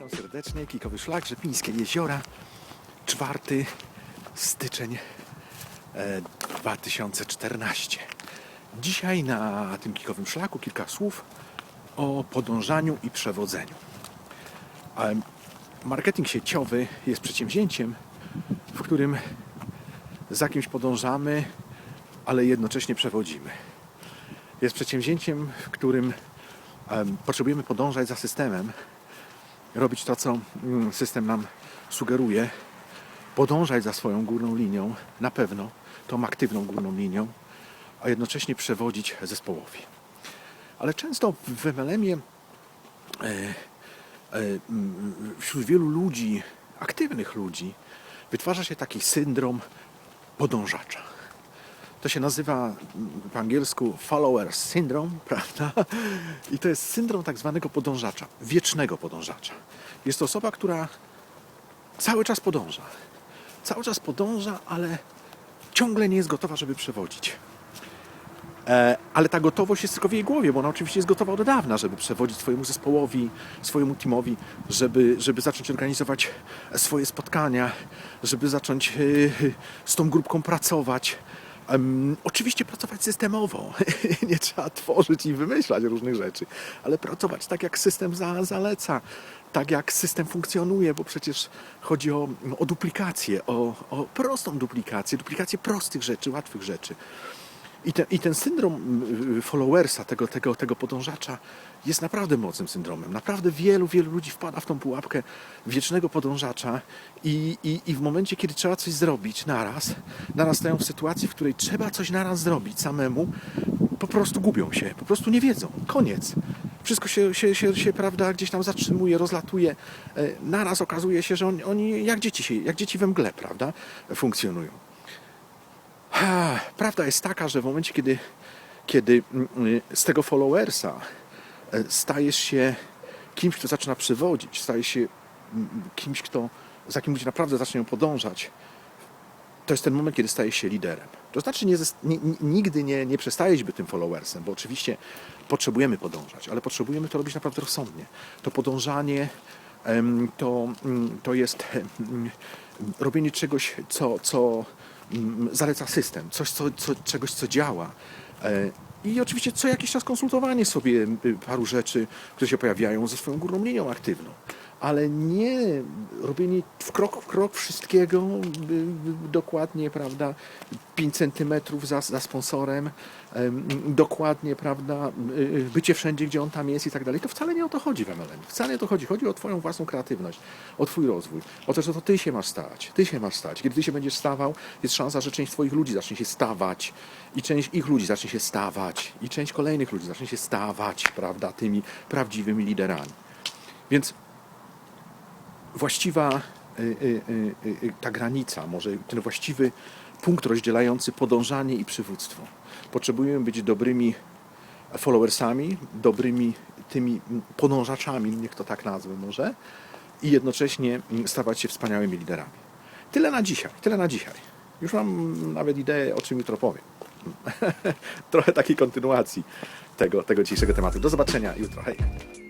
Witam serdecznie. Kikowy Szlak, Rzepińskie Jeziora. 4 styczeń e, 2014. Dzisiaj na tym kikowym szlaku kilka słów o podążaniu i przewodzeniu. E, Marketing sieciowy jest przedsięwzięciem, w którym za kimś podążamy, ale jednocześnie przewodzimy. Jest przedsięwzięciem, w którym em, potrzebujemy podążać za systemem, robić to, co mm, system nam sugeruje, podążać za swoją górną linią, na pewno tą aktywną górną linią, a jednocześnie przewodzić zespołowi. Ale często w MLM-ie e, e, wśród wielu ludzi, aktywnych ludzi, wytwarza się taki syndrom podążacza. To się nazywa mm, po angielsku follower syndrome, prawda? I to jest syndrom tak zwanego podążacza, wiecznego podążacza. Jest to osoba, która cały czas podąża. Cały czas podąża, ale ciągle nie jest gotowa, żeby przewodzić. E, ale ta gotowość jest tylko w jej głowie, bo ona oczywiście jest gotowa od dawna, żeby przewodzić swojemu zespołowi, swojemu teamowi, żeby, żeby zacząć organizować swoje spotkania, żeby zacząć e, z tą grupką pracować. Em, oczywiście pracować systemowo. Nie trzeba tworzyć i wymyślać różnych rzeczy, ale pracować tak, jak system za, zaleca, tak jak system funkcjonuje, bo przecież chodzi o, o duplikację, o, o prostą duplikację, duplikację prostych rzeczy, łatwych rzeczy. I ten, I ten syndrom y, followersa, tego, tego, tego podążacza, jest naprawdę mocnym syndromem. Naprawdę wielu, wielu ludzi wpada w tą pułapkę wiecznego podążacza i, i, i w momencie, kiedy trzeba coś zrobić naraz, naraz stają w sytuacji, w której trzeba coś naraz zrobić samemu, po prostu gubią się, po prostu nie wiedzą. Koniec. Wszystko się, się, się, się prawda, gdzieś tam zatrzymuje, rozlatuje. E, Naraz okazuje się, że oni, oni jak, dzieci się, jak dzieci we mgle prawda, funkcjonują. Prawda jest taka, że w momencie, kiedy, kiedy mm, y, z tego followersa e, stajesz się kimś, kto zaczyna przywodzić, stajesz się mm, kimś, kto, za kim ludzie naprawdę zaczną podążać, to jest ten moment, kiedy stajesz się liderem. To znaczy, nie, zes- ni- ni- nigdy nie, nie przestajesz być tym followersem, bo oczywiście potrzebujemy podążać, ale potrzebujemy to robić naprawdę rozsądnie. To podążanie to, mm, to jest robienie czegoś, co, co zaleca system, coś, co, co, czegoś, co działa. E, I oczywiście co jakiś czas konsultowanie sobie paru rzeczy, które się pojawiają ze swoją górną linią aktywną. Ale nie robienie w krok w krok wszystkiego dokładnie, prawda, 5 centymetrów za, za sponsorem, em, dokładnie, prawda, y, y, bycie wszędzie, gdzie on tam jest i tak dalej. To wcale nie o to chodzi w MLM. Wcale nie o to chodzi. Chodzi o Twoją własną kreatywność, o Twój rozwój, o to, że to Ty się masz stać. Ty się masz stać. Kiedy Ty się będziesz stawał, jest szansa, że część Twoich ludzi zacznie się stawać i część ich ludzi zacznie się stawać i część kolejnych ludzi zacznie się stawać, prawda, tymi prawdziwymi liderami. Więc właściwa y, y, y, ta granica, może ten właściwy punkt rozdzielający podążanie i przywództwo. Potrzebujemy być dobrymi followersami, dobrymi tymi podążaczami, niech to tak nazwę może, i jednocześnie stawać się wspaniałymi liderami. Tyle na dzisiaj, tyle na dzisiaj. Już mam nawet ideę, o czym jutro powiem. Trochę takiej kontynuacji tego, tego dzisiejszego tematu. Do zobaczenia jutro. Hej!